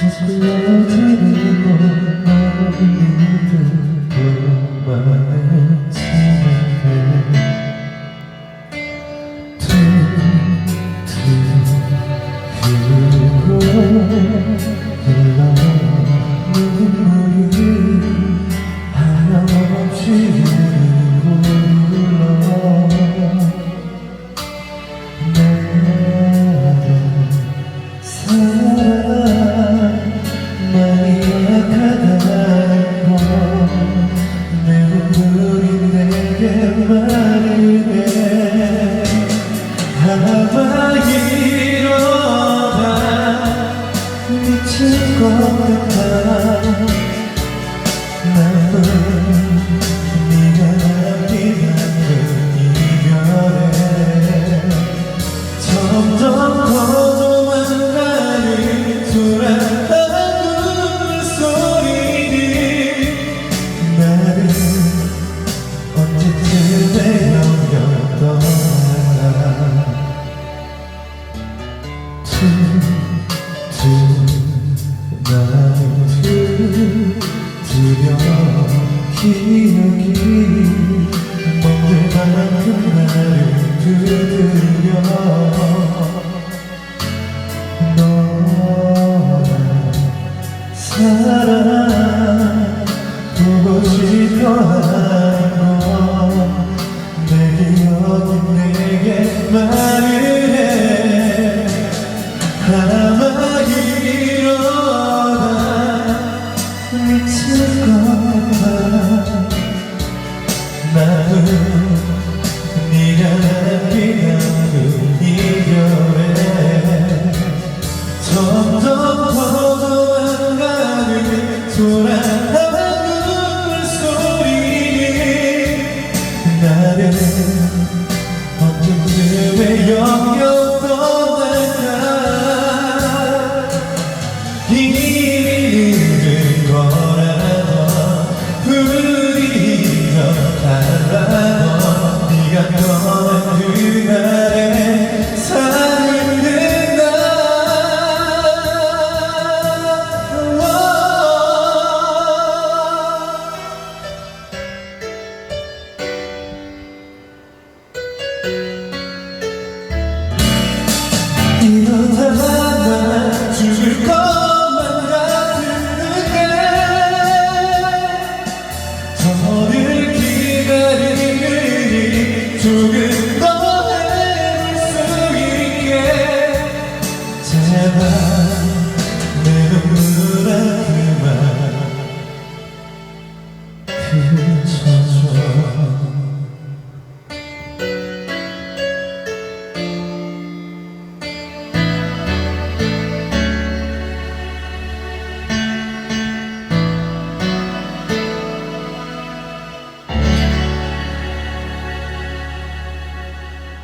Since we left cut 언제쯤 왜 영영 떠날까 이는 거라도 우리 더 달라도 네가 떠난 그날